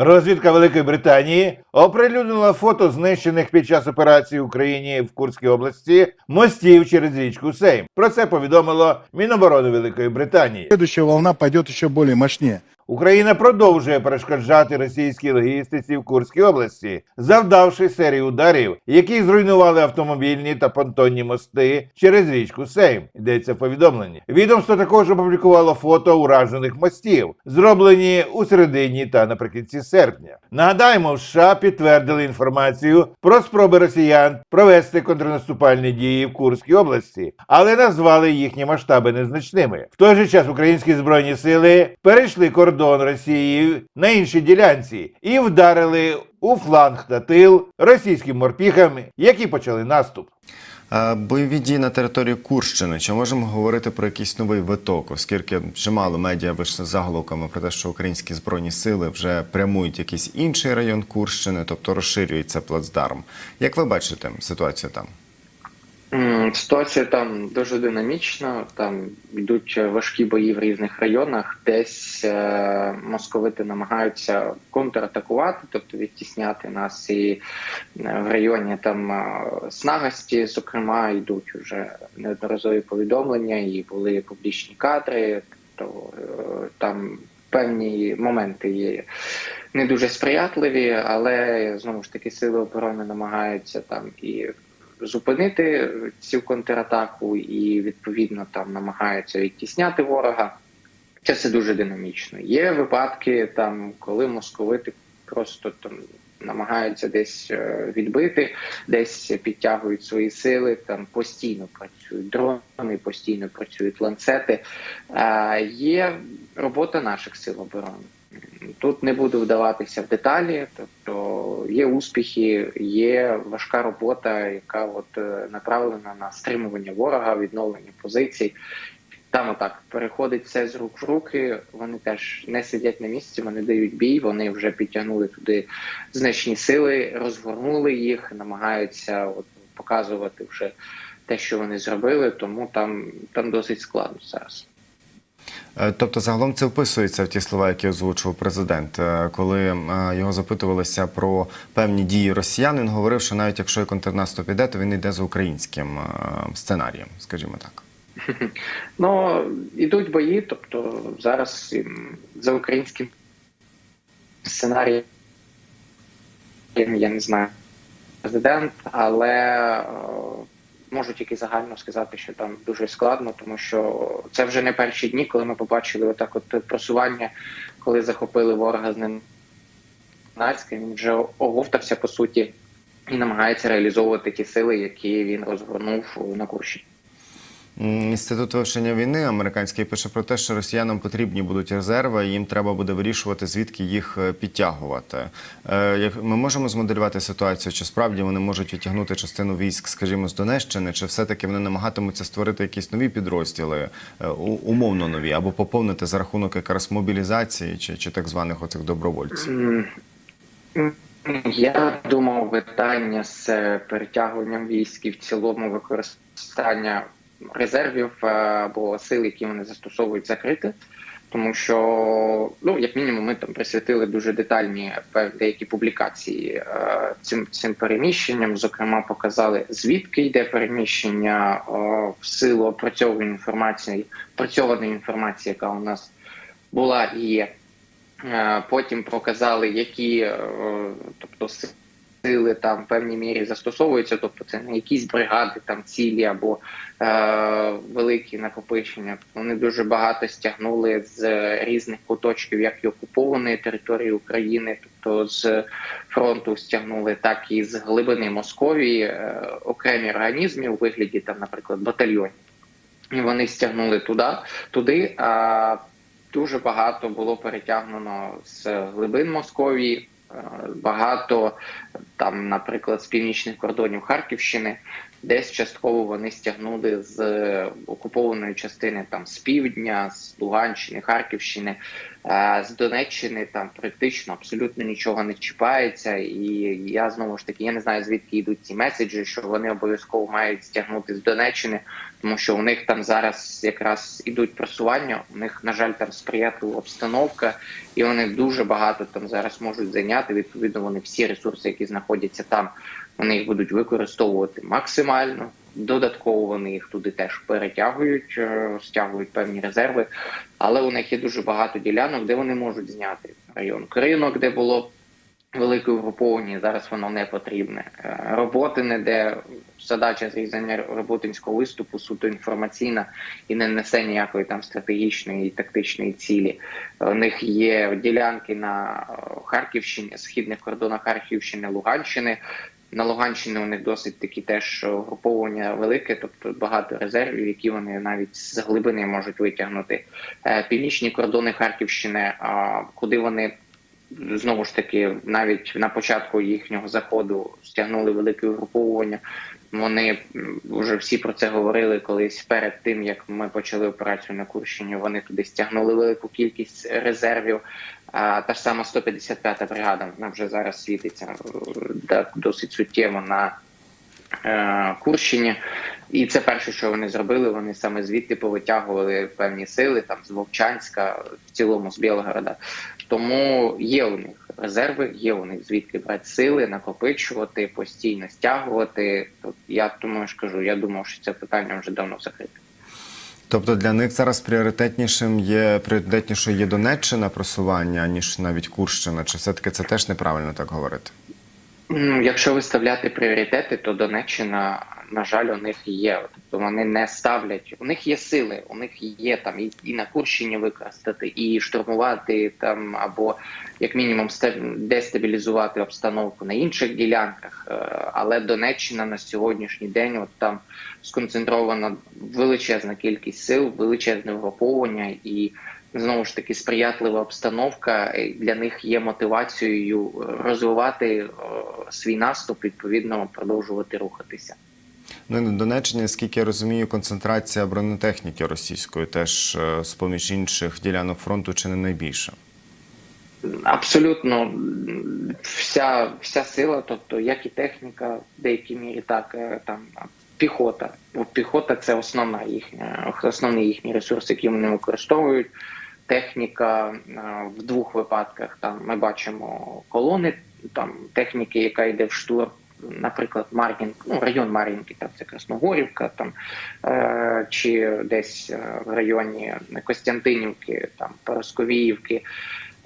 Розвідка Великої Британії оприлюднила фото знищених під час операції в Україні в Курській області мостів через річку Сейм. Про це повідомило Міноборони Великої Британії. Следующая волна пойде ще більш мощнее. Україна продовжує перешкоджати російській логістиці в Курській області, завдавши серію ударів, які зруйнували автомобільні та понтонні мости через річку Сейм. Йдеться в повідомленні. Відомство також опублікувало фото уражених мостів, зроблені у середині та наприкінці серпня. Нагадаємо, в США підтвердили інформацію про спроби росіян провести контрнаступальні дії в Курській області, але назвали їхні масштаби незначними. В той же час українські збройні сили перейшли кордон Росії на іншій ділянці і вдарили у фланг та тил російським морпіхам, які почали наступ. Бойові дії на території Курщини. Чи можемо говорити про якийсь новий виток, оскільки чимало медіа вийшли заголовками про те, що українські збройні сили вже прямують якийсь інший район Курщини, тобто розширюється плацдарм. Як ви бачите ситуацію там? Ситуація там дуже динамічна. Там йдуть важкі бої в різних районах. Десь е, московити намагаються контратакувати, тобто відтісняти нас і е, в районі там е, Снагості, зокрема, йдуть вже неодноразові повідомлення, і були публічні кадри. Тобто е, там певні моменти є не дуже сприятливі, але знову ж таки сили оборони намагаються там і зупинити цю контратаку і відповідно там намагаються відтісняти ворога. Це все дуже динамічно. Є випадки, там, коли московити просто там намагаються десь е, відбити, десь підтягують свої сили, там постійно працюють дрони, постійно працюють ланцети. Е, Є робота наших сил оборони. Тут не буду вдаватися в деталі, тобто є успіхи, є важка робота, яка от е, направлена на стримування ворога, відновлення позицій. Там отак переходить все з рук в руки. Вони теж не сидять на місці, вони дають бій. Вони вже підтягнули туди значні сили, розгорнули їх, намагаються от показувати вже те, що вони зробили. Тому там, там досить складно зараз. Е, Тобто, загалом це вписується в ті слова, які озвучив президент. Е, Коли е, його запитувалися про певні дії росіян, він говорив, що навіть якщо і контрнаступ іде, то він йде за українським сценарієм, скажімо так. Ну, ідуть бої, тобто зараз за українським сценарієм, я не знаю, президент, але можу тільки загально сказати, що там дуже складно, тому що це вже не перші дні, коли ми побачили отак от просування, коли захопили ворога з ним нацьким. він вже оговтався по суті і намагається реалізовувати ті сили, які він розгорнув на Курщині. Інститут вивчення війни американський пише про те, що росіянам потрібні будуть резерви, і їм треба буде вирішувати, звідки їх е, підтягувати. Е, Ми можемо змоделювати ситуацію, чи справді вони можуть відтягнути частину військ, скажімо, з Донеччини, чи все-таки вони намагатимуться створити якісь нові підрозділи, е, умовно нові, або поповнити за рахунок якраз мобілізації чи, чи так званих оцих добровольців. Я думав, питання з перетягуванням військ і в цілому використання резервів е, або сил, які вони застосовують, закрити. Тому що, ну, як мінімум, ми там присвятили дуже детальні деякі публікації е, цим цим переміщенням. Зокрема, показали звідки йде переміщення е, в силу опрацьованої інформації, опрацьованої інформації, яка у нас була і є. Потім показали, які тобто сили там в певній мірі застосовуються, тобто це не якісь бригади, там цілі або е, великі накопичення. Вони дуже багато стягнули з різних куточків, як і окупованої території України, тобто з фронту стягнули, так і з глибини Московії е, окремі організми у вигляді там, наприклад, батальйонів. І вони стягнули туди, туди. А дуже багато було перетягнено з глибин Московії, багато там, наприклад, з північних кордонів Харківщини, десь частково вони стягнули з окупованої частини там з півдня, з Луганщини, Харківщини. Е, З Донеччини там практично абсолютно нічого не чіпається, і я знову ж таки я не знаю звідки йдуть ці меседжі, що вони обов'язково мають стягнути з Донеччини, тому що у них там зараз якраз ідуть просування. У них на жаль там сприятлива обстановка, і вони дуже багато там зараз можуть зайняти. Відповідно, вони всі ресурси, які знаходяться там, вони їх будуть використовувати максимально. Додатково вони їх туди теж перетягують, е, стягують певні резерви. Але у них є дуже багато ділянок, де вони можуть зняти район кринок, де було велике угруповання, зараз воно не потрібне. Е, Роботи, де задача зрізання роботинського виступу суто інформаційна і не несе ніякої там стратегічної і тактичної цілі. У них є ділянки на е, Харківщині, східних кордонах Харківщини, Луганщини. На Луганщині у них досить такі теж угруповання велике, тобто багато резервів, які вони навіть з глибини можуть витягнути. Е, Північні кордони Харківщини, куди вони знову ж таки навіть на початку їхнього заходу стягнули велике угруповування. Вони вже всі про це говорили колись перед тим, як ми почали операцію на Курщині. Вони туди стягнули велику кількість резервів. А та ж сама 155-та бригада вона вже зараз світиться е, досить суттєво на Курщині. І це перше, що вони зробили. Вони саме звідти повитягували певні сили, там з Вовчанська, в цілому з Білгорода. Тому є у них резерви, є у них звідки брати сили, накопичувати, постійно стягувати. Тут я тому ж кажу, я думав, що це питання вже давно закрите. Тобто для них зараз пріоритетнішим є пріоритетнішою є Донеччина просування, ніж навіть Курщина. Чи все-таки це теж неправильно так говорити? Якщо виставляти пріоритети, то Донеччина, на жаль, у них є. Тобто вони не ставлять. У них є сили, у них є там і, і на Курщині використати, і штурмувати там, або як мінімум ста- дестабілізувати обстановку на інших ділянках. Е, Але Донеччина на сьогоднішній день, от там сконцентрована величезна кількість сил, величезне вгруповання і. Знову ж таки, сприятлива обстановка для них є мотивацією розвивати е, свій наступ, відповідно продовжувати рухатися. Ну і на Донеччині, скільки я розумію, концентрація бронетехніки російської теж е, з поміж інших ділянок фронту чи не найбільша. Абсолютно вся, вся сила, тобто як і техніка, в деякій мірі, так е, там піхота. От Піхота це основна їхня, основний їхній ресурс, який вони використовують. Техніка е, в двох випадках там ми бачимо колони там техніки, яка йде в штурм. Наприклад, Мар'їнк, ну район Мар'їнки, там це Красногорівка, там е, чи десь е, в районі Костянтинівки, там Поросковіївки.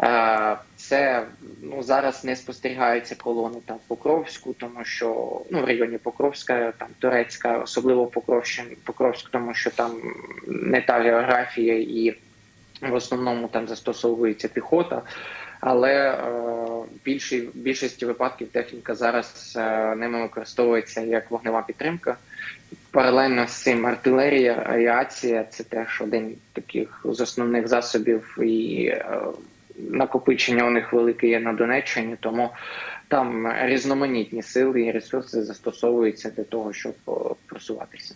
Е, Це ну зараз не спостерігаються колони там в Покровську, тому що ну в районі Покровська, там Турецька, особливо Покровщин, Покровськ, тому що там не та географія і в основному там застосовується піхота. Але е, більшій більшості випадків техніка зараз е, ними використовується як вогнева підтримка. Паралельно з цим артилерія, авіація це теж один таких з основних засобів і е, накопичення у них велике є на Донеччині, тому там різноманітні сили і ресурси застосовуються для того, щоб е, просуватися.